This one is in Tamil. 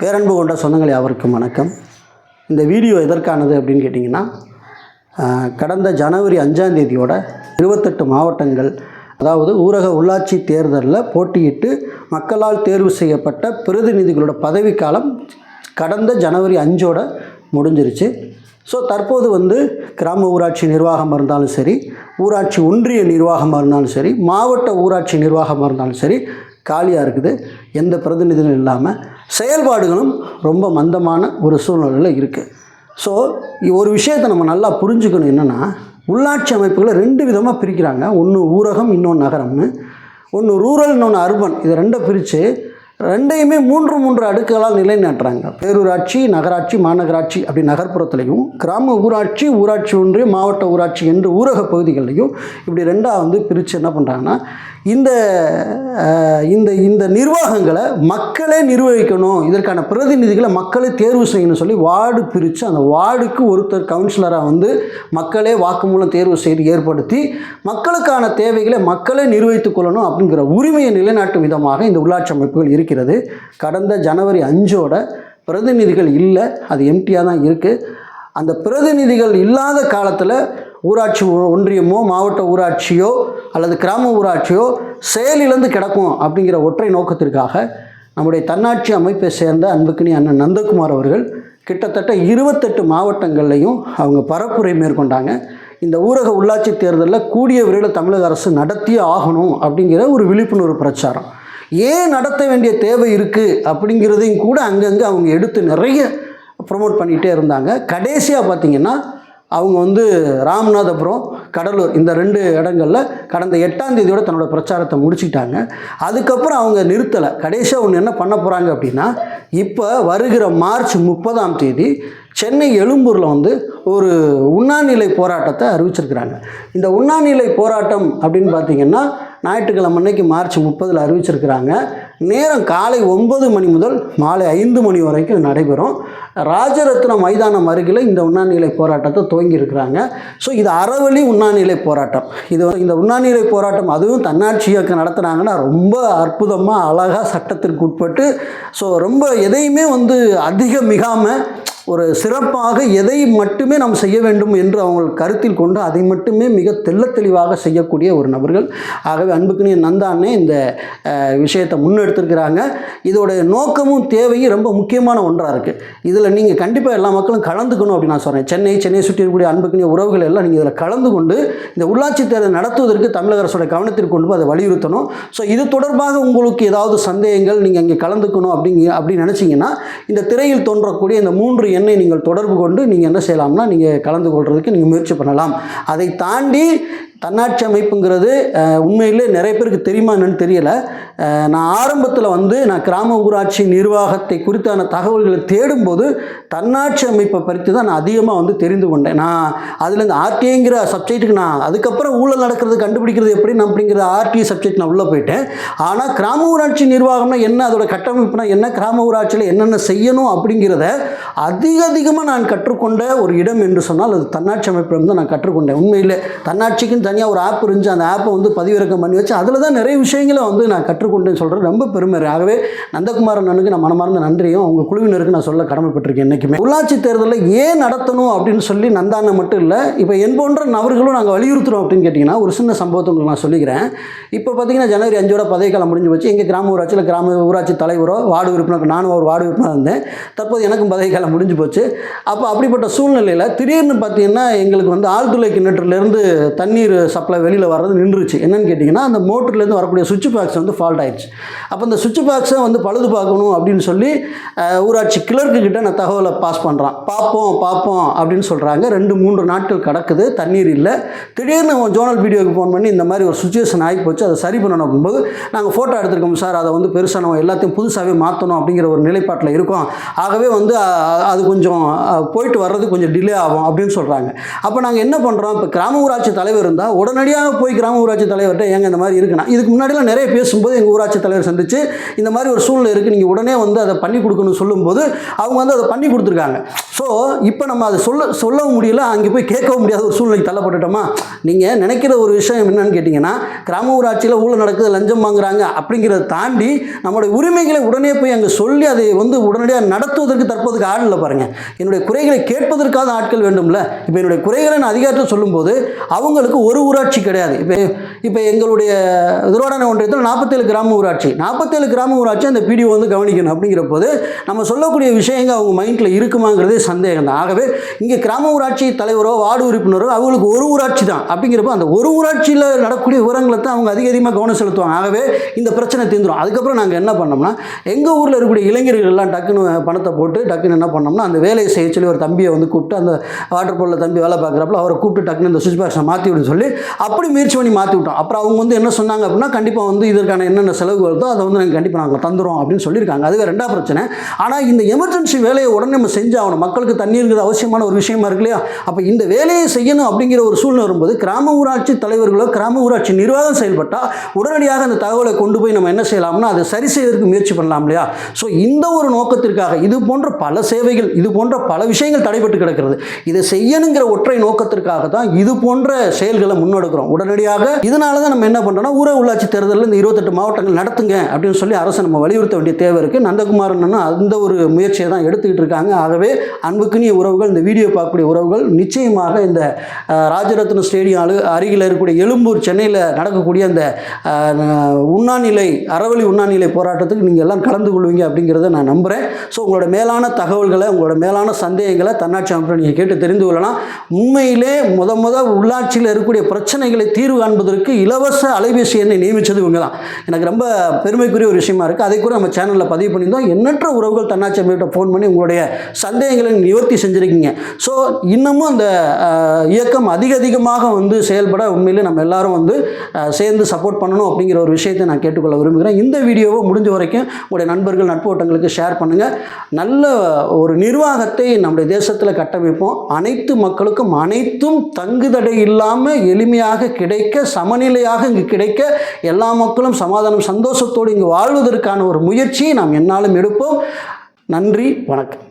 பேரன்பு கொண்ட சொந்தங்கள் யாவருக்கும் வணக்கம். இந்த வீடியோ எதற்கானது அப்படின்னு கேட்டிங்கன்னா கடந்த ஜனவரி அஞ்சாம் தேதியோட இருபத்தெட்டு மாவட்டங்கள் அதாவது ஊரக உள்ளாட்சி தேர்தலில் போட்டியிட்டு மக்களால் தேர்வு செய்யப்பட்ட பிரதிநிதிகளோட பதவிக்காலம் கடந்த ஜனவரி அஞ்சோட முடிஞ்சிருச்சு. ஸோ தற்போது வந்து கிராம ஊராட்சி நிர்வாகமாக இருந்தாலும் சரி ஊராட்சி ஒன்றிய நிர்வாகமாக இருந்தாலும் சரி மாவட்ட ஊராட்சி நிர்வாகமாக இருந்தாலும் சரி காலியாக இருக்குது. எந்த பிரதிநிதிகளும் இல்லாமல் செயல்பாடுகளும் ரொம்ப மந்தமான ஒரு சூழ்நிலையில் இருக்குது ஸோ ஒரு விஷயத்தை நம்ம நல்லா புரிஞ்சுக்கணும் என்னென்னா உள்ளாட்சி அமைப்புகளை ரெண்டு விதமாக பிரிக்கிறாங்க. ஒன்று ஊரகம் இன்னொன்று நகரம்னு. ஒன்று ரூரல் இன்னொன்று அர்பன். இதை ரெண்டை பிரித்து ரெண்டையுமே மூன்று மூன்று அடுக்குகளால் நிலைநாட்டுறாங்க. பேரூராட்சி நகராட்சி மாநகராட்சி அப்படி நகர்ப்புறத்துலையும் கிராம ஊராட்சி ஊராட்சி ஒன்றிய மாவட்ட ஊராட்சி என்று ஊரக பகுதிகளையும் இப்படி ரெண்டாக வந்து பிரித்து என்ன பண்ணுறாங்கன்னா இந்த இந்த இந்த நிர்வாகங்களை மக்களே நிர்வகிக்கணும். இதற்கான பிரதிநிதிகளை மக்களே தேர்வு செய்யணும்னு சொல்லி வார்டு பிரித்து அந்த வார்டுக்கு ஒருத்தர் கவுன்சிலராக வந்து மக்களே வாக்குமூலம் தேர்வு செய்து ஏற்படுத்தி மக்களுக்கான தேவைகளை மக்களே நிர்வகித்துக் கொள்ளணும் அப்படிங்கிற உரிமையை நிலைநாட்டும் விதமாக இந்த உள்ளாட்சி அமைப்புகள் இருக்கிறது. கடந்த ஜனவரி அஞ்சோட பிரதிநிதிகள் இல்லை அது எம்டியாக தான் இருக்குது அந்த பிரதிநிதிகள் இல்லாத காலத்தில் ஊராட்சி ஒ- ஒன்றியமோ மாவட்ட ஊராட்சியோ அல்லது கிராம ஊராட்சியோ செயலிழந்து கிடக்கும் அப்படிங்கிற ஒற்றை நோக்கத்திற்காக நம்முடைய தன்னாட்சி அமைப்பை சேர்ந்த அன்புக்கினி அண்ணன் நந்தகுமார் அவர்கள் கிட்டத்தட்ட இருபத்தெட்டு மாவட்டங்கள்லையும் அவங்க பரப்புரை மேற்கொண்டாங்க. இந்த ஊரக உள்ளாட்சி தேர்தலில் கூடிய விரைவில் தமிழக அரசு நடத்தியே ஆகணும் அப்படிங்கிற ஒரு விழிப்புணர்வு பிரச்சாரம். ஏன் நடத்த வேண்டிய தேவை இருக்குது அப்படிங்கிறதையும் கூட அங்கங்கே அவங்க எடுத்து நிறைய ப்ரொமோட் பண்ணிகிட்டே இருந்தாங்க. கடைசியாக பார்த்தீங்கன்னா அவங்க வந்து ராமநாதபுரம் கடலூர் இந்த ரெண்டு இடங்களில் கடந்த எட்டாம் தேதியோட தன்னோட பிரச்சாரத்தை முடிச்சுக்கிட்டாங்க. அதுக்கப்புறம் அவங்க நிறுத்தலை. கடைசியாக ஒன்று என்ன பண்ண போகிறாங்க அப்படின்னா இப்போ வருகிற மார்ச் முப்பதாம் தேதி சென்னை எழும்பூரில் வந்து ஒரு உண்ணாநிலை போராட்டத்தை அறிவிச்சிருக்கிறாங்க. இந்த உண்ணாநிலை போராட்டம் அப்படின்னு பார்த்தீங்கன்னா ஞாயிற்றுக்கிழமை அன்னைக்கு மார்ச் முப்பதில் அறிவிச்சிருக்கிறாங்க. நேரம் காலை ஒன்பது மணி முதல் மாலை ஐந்து மணி வரைக்கும் நடைபெறும். ராஜரத்னம் மைதானம் அருகில் இந்த உண்ணாநிலை போராட்டத்தை துவங்கியிருக்கிறாங்க. ஸோ இது அறவழி உண்ணாநிலை போராட்டம். இது இந்த உண்ணாநிலை போராட்டம் அதுவும் தன்னாட்சி இயக்கம் நடத்துனாங்கன்னா ரொம்ப அற்புதமாக அழகாக சட்டத்திற்கு உட்பட்டு ஸோ ரொம்ப எதையுமே வந்து அதிகம் மிகாமல் ஒரு சிறப்பாக எதை மட்டுமே நாம் செய்ய வேண்டும் என்று அவங்க கருத்தில் கொண்டு அதை மட்டுமே மிக தெள்ளத் தெளிவாக செய்யக்கூடிய ஒரு நபர்கள். ஆகவே அன்புக்குனிய நந்தானே இந்த விஷயத்தை முன்னெடுத்திருக்கிறாங்க. இதோடைய நோக்கமும் தேவையும் ரொம்ப முக்கியமான ஒன்றாக இருக்குது இதில் நீங்கள் கண்டிப்பாக எல்லா மக்களும் கலந்துக்கணும் அப்படின்னு நான் சொல்கிறேன் சென்னை சென்னை சுற்றி இருக்கக்கூடிய அன்புக்குனிய உறவுகள் எல்லாம் நீங்கள் இதில் கலந்து கொண்டு இந்த உள்ளாட்சி தேர்தல் நடத்துவதற்கு தமிழக அரசோட கவனத்திற்கு கொண்டு அதை வலியுறுத்தணும். ஸோ இது தொடர்பாக உங்களுக்கு ஏதாவது சந்தேகங்கள் நீங்கள் இங்கே கலந்துக்கணும் அப்படிங்க அப்படின்னு நினச்சிங்கன்னா இந்த திரையில் தோன்றக்கூடிய இந்த மூன்று என்னை நீங்கள் தொடர்பு கொண்டு நீங்கள் என்ன செய்யலாம்னா நீங்கள் கலந்து கொள்றதுக்கு நீங்கள் முயற்சி பண்ணலாம். அதை தாண்டி தன்னாட்சி அமைப்புங்கிறது உண்மையிலே நிறைய பேருக்கு தெரியுமா என்னன்னு தெரியல. நான் ஆரம்பத்தில் வந்து நான் கிராம ஊராட்சி நிர்வாகத்தை குறித்தான தகவல்களை தேடும்போது தன்னாட்சி அமைப்பை பற்றி தான் நான் அதிகமாக வந்து தெரிந்து கொண்டேன். நான் அதில் இந்த ஆர்டிஐங்கிற சப்ஜெக்ட்டுக்கு நான் அதுக்கப்புறம் ஊழல் நடக்கிறது கண்டுபிடிக்கிறது எப்படி நான் அப்படிங்கிற ஆர்டிஐ சப்ஜெக்ட் நான் உள்ளே போயிட்டேன். ஆனால் கிராம ஊராட்சி நிர்வாகம்னா என்ன அதோட கட்டமைப்புனா என்ன கிராம ஊராட்சியில் என்னென்ன செய்யணும் அப்படிங்கிறத அதிக அதிகமாக நான் கற்றுக்கொண்ட ஒரு இடம் என்று சொன்னால் அது தன்னாட்சி அமைப்பிடம் தான் நான் கற்றுக்கொண்டேன். உண்மையில் தன்னாட்சிக்குன்னு தனியாக ஒரு ஆப் இருந்துச்சு. அந்த ஆப்பை வந்து பதிவிறக்கம் பண்ணி வச்சு அதில் தான் நிறைய விஷயங்களை வந்து நான் கற்றுக்கொண்டேன்னு சொல்கிறேன் ரொம்ப பெருமை ஆகவே நந்தகுமார் அண்ணனுக்கு நான் மனமார்ந்த நன்றியும் அவங்க குழுவினருக்கு நான் சொல்ல கடமைப்பட்டிருக்கேன் என்றைக்குமே உள்ளாட்சி தேர்தலில் ஏன் நடத்தணும் அப்படின்னு சொல்லி நந்தாண்ணன் மட்டும் இல்லை இப்போ என் போன்ற நபர்களும் நாங்கள் வலியுறுத்துறோம் அப்படின்னு கேட்டிங்கன்னா ஒரு சின்ன சம்பவத்தை உங்களுக்கு நான் சொல்லிக்கிறேன். இப்போ பார்த்தீங்கன்னா ஜனவரி அஞ்சோட பதவிக்காலம் முடிஞ்சு போச்சு. எங்கள் கிராம ஊராட்சியில் கிராம ஊராட்சி தலைவரோ வார்டு உறுப்பினர் நானும் ஒரு வார்டு உறுப்பினர் இருந்தேன். தற்போது எனக்கும் பதவிக்காலம் முடிஞ்சு போச்சு. அப்போ அப்படிப்பட்ட சூழ்நிலையில் திடீர்னு பார்த்தீங்கன்னா எங்களுக்கு வந்து ஆழ்துளை கிணற்றுலேருந்து தண்ணீர் சப்ளை வெளியில் வர்றது நின்றுச்சு. என்னன்னு கேட்டிங்கன்னா அந்த மோட்டர்லேருந்து வரக்கூடிய சுவிட்ச் பாக்ஸ் வந்து ஃபால்ட் ஆயிடுச்சு. அப்போ அந்த சுவிட்ச் பாக்ஸை வந்து பழுது பார்க்கணும் அப்படின்னு சொல்லி ஊராட்சி கிளர்க்கு கிட்ட நான் தகவலை பாஸ் பண்ணுறான் பார்ப்போம் பார்ப்போம் அப்படின்னு சொல்கிறாங்க ரெண்டு மூன்று நாட்கள் கிடக்குது தண்ணீர் இல்லை. திடீர்னு ஜோனல் வீடியோக்கு ஃபோன் பண்ணி இந்த மாதிரி ஒரு சுச்சுவேஷன் ஆகி போச்சு அதை சரி பண்ண நோக்கும்போது நாங்கள் ஃபோட்டோ எடுத்துருக்கோம் சார். அதை வந்து பெருசாக நம்ம எல்லாத்தையும் புதுசாகவே மாற்றணும் அப்படிங்கிற ஒரு நிலைப்பாட்டில் இருக்கோம். ஆகவே வந்து அது கொஞ்சம் போயிட்டு வர்றது கொஞ்சம் டிலே ஆகும் அப்படின்னு சொல்கிறாங்க அப்போ நாங்கள் என்ன பண்ணுறோம் இப்போ கிராம ஊராட்சி தலைவர் இருந்தால் உடனடியாக போய் கிராம ஊராட்சி தலைவர்கிட்ட ஏங்க இந்த மாதிரி இருக்குன்னா இதுக்கு முன்னாடிலாம் நிறைய பேசும்போது எங்கள் ஊராட்சி தலைவர் சந்திச்சு இந்த மாதிரி ஒரு சூழ்நிலை இருக்குது நீங்கள் உடனே வந்து அதை பண்ணி கொடுக்கணும்னு சொல்லும்போது அவங்க வந்து அதை பண்ணி கொடுத்துருக்காங்க. ஸோ இப்போ நம்ம அதை சொல்ல சொல்லவும் முடியல அங்கே போய் கேட்கவும் முடியாத ஒரு சூழ்நிலைக்கு தள்ளப்பட்டுட்டோமா? நீங்கள் நினைக்கிற ஒரு விஷயம் என்னன்னு கேட்டிங்கன்னா கிராம ஊராட்சியில் ஊழல் நடக்குது லஞ்சம் வாங்குறாங்க அப்படிங்கிறத தாண்டி நம்மளுடைய உரிமைகளை உடனே போய் அங்கே சொல்லி அதை வந்து உடனடியாக நடத்துவதற்கு தற்போதுக்கு ஆள் இல்லை பாருங்கள் என்னுடைய குறைகளை கேட்பதற்காக ஆட்கள் வேண்டும்ல. இப்போ என்னுடைய குறைகளை நான் அதிகாரத்தில் சொல்லும்போது அவங்களுக்கு ஒரு ஊராட்சி கிடையாது. இப்போ இப்போ எங்களுடைய திருவாடான ஒன்றியத்தில் நாற்பத்தேழு கிராம ஊராட்சி. நாற்பத்தேழு கிராம ஊராட்சி அந்த பிடிஓ வந்து கவனிக்கணும். அப்படிங்கிற போது நம்ம சொல்லக்கூடிய விஷயங்கள் அவங்க மைண்டில் இருக்குமாங்கிறதே சந்தேகம் தான் ஆகவே இங்கே கிராம ஊராட்சி தலைவரோ வார்டு உறுப்பினரோ அவங்களுக்கு ஒரு ஊராட்சி தான். அப்படிங்கிறப்ப அந்த ஒரு ஊராட்சியில் நடக்கக்கூடிய விவரங்களை தான் அவங்க அதிக அதிகமாக கவனம் செலுத்துவாங்க. ஆகவே இந்த பிரச்சனை தீர்ந்துடும் அதுக்கப்புறம் நாங்கள் என்ன பண்ணோம்னா எங்கள் ஊரில் இருக்கக்கூடிய இளைஞர்கள் எல்லாம் டக்குன்னு பணத்தை போட்டு டக்குன்னு என்ன பண்ணோம்னா அந்த வேலையை செய்ய சொல்லி ஒரு தம்பியை வந்து கூப்பிட்டு அந்த வாட்டர் போலில் தம்பி வேலை பார்க்குறப்பல அவரை கூப்பிட்டு டக்குன்னு இந்த சுவிட்ச் பாக்ஸை மாற்றி விடுன்னு சொல்லி அப்படி முயற்சி பண்ணி மாற்றி விட்டோம். அப்புறம் அவங்க வந்து என்ன சொன்னாங்க அப்படின்னா கண்டிப்பாக வந்து இதற்கான என்னென்ன செலவு வருதோ அதை வந்து நாங்கள் கண்டிப்பாக நாங்கள் தந்துடும் அப்படின்னு சொல்லியிருக்காங்க. அதுவே ரெண்டாவது பிரச்சனை. ஆனால் இந்த எமர்ஜென்சி வேலையை உடனே நம்ம செஞ்சாகணும் மக்களுக்கு தண்ணீருங்கிறது அவசியமான ஒரு விஷயமா இருக்கு இல்லையா? அப்போ இந்த வேலையை செய்யணும் அப்படிங்கிற ஒரு சூழ்நிலை வரும்போது கிராம ஊராட்சி தலைவர்களோ கிராம ஊராட்சி நிர்வாகம் செயல்பட்டால் உடனடியாக அந்த தகவலை கொண்டு போய் நம்ம என்ன செய்யலாம்னா அதை சரி செய்வதற்கு முயற்சி பண்ணலாம் இல்லையா? ஸோ இந்த ஒரு நோக்கத்திற்காக இது போன்ற பல சேவைகள் இது போன்ற பல விஷயங்கள் தடைபட்டு கிடக்கிறது. இதை செய்யணுங்கிற ஒற்றை நோக்கத்திற்காக தான் இது போன்ற செயல்களை முன்னெடுக்கிறோம். உடனடியாக இதனால தான் நம்ம என்ன பண்ணுறோம்னா ஊரக உள்ளாட்சி தேர்தலில் இந்த இருபத்தெட்டு மாவட்டங்கள் நடத்துங்க அப்படின்னு சொல்லி அரசு நம்ம வலியுறுத்த வேண்டிய தேவை இருக்குது நந்தகுமாரன் அந்த ஒரு முயற்சியை தான் எடுத்துக்கிட்டு இருக்காங்க. ஆகவே அன்புக்குரிய உறவுகள் இந்த வீடியோ பார்க்கக்கூடிய உறவுகள் நிச்சயமாக இந்த ராஜரத்ன ஸ்டேடியம் அருகில் இருக்கக்கூடிய எழும்பூர் சென்னையில் நடக்கக்கூடிய அந்த உண்ணாநிலை அறவழி உண்ணாநிலை போராட்டத்துக்கு நீங்கள் எல்லாம் கலந்து கொள்வீங்க அப்படிங்கிறத நான் நம்புகிறேன் ஸோ உங்களோட மேலான தகவல்களை உங்களோட மேலான சந்தேகங்களை தன்னாட்சி அமைப்பில் நீங்கள் கேட்டு தெரிந்து கொள்ளலாம். உண்மையிலே முத முத உள்ளாட்சியில் இருக்கக்கூடிய பிரச்சனைகளை தீர்வு காண்பதற்கு இலவச அலைபேசி எண்ணை நியமித்தது இவங்க தான் எனக்கு ரொம்ப பெருமைக்குரிய ஒரு விஷயமா இருக்குது அதை கூட நம்ம சேனலில் பதிவு பண்ணியிருந்தோம். எண்ணற்ற உறவுகள் தன்னாட்சி அமைப்பிட்ட ஃபோன் பண்ணி உங்களுடைய சந்தேகங்களை நிவர்த்தி செஞ்சுருக்கீங்க. ஸோ இன்னமும் அந்த இயக்கம் அதிக அதிகமாக வந்து செயல்பட உண்மையிலே நம்ம எல்லாரும் வந்து சேர்ந்து சப்போர்ட் பண்ணணும் அப்படிங்கிற ஒரு விஷயத்தை நான் கேட்டுக்கொள்ள விரும்புகிறேன். இந்த வீடியோவை முடிஞ்ச வரைக்கும் உங்களுடைய நண்பர்கள் நட்பு ஓட்டங்களுக்கு ஷேர் பண்ணுங்கள் நல்ல ஒரு நிர்வாகத்தை நம்முடைய தேசத்தில் கட்டமைப்போம். அனைத்து மக்களுக்கும் அனைத்தும் தங்குதடை இல்லாமல் எளிமையாக கிடைக்க சமநிலையாக இங்கு கிடைக்க எல்லா மக்களும் சமாதானம் சந்தோஷத்தோடு இங்கு வாழ்வதற்கான ஒரு முயற்சியை நாம் என்னாலும் எடுப்போம். நன்றி வணக்கம்.